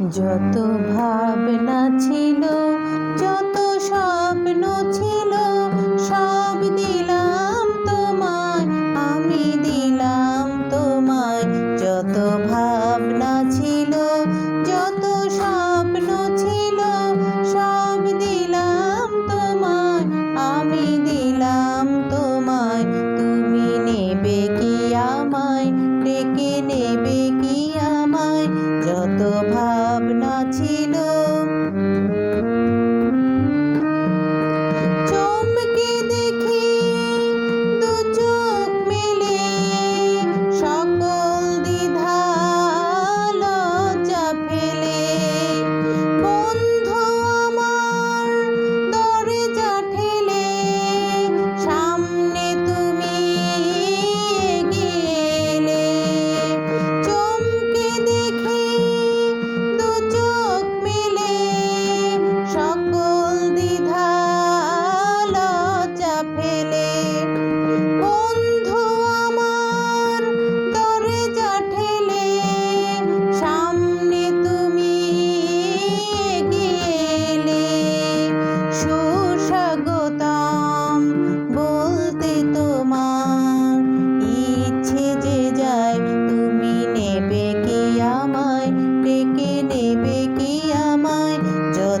যত ভাবনা ছিল, যত স্বপ্ন ছিল, সব দিলাম তোমায়, আমি দিলাম তোমায়। যত ভাবনা ছিল, যত স্বপ্ন ছিল, সব দিলাম তোমায়, আমি দিলাম তোমায়। তুমি নেবে কি আমায়, ডেকে ভাব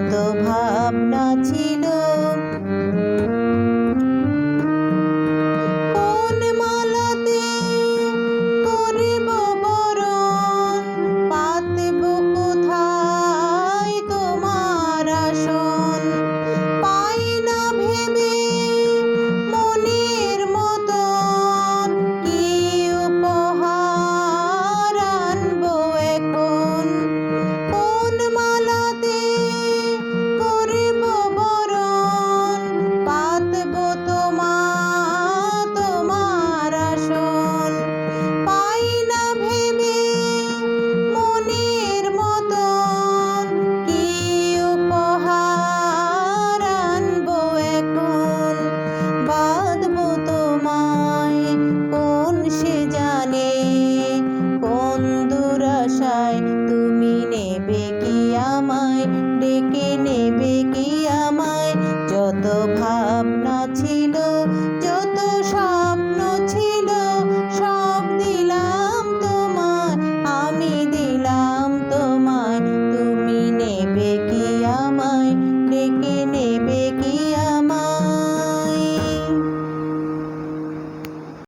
কত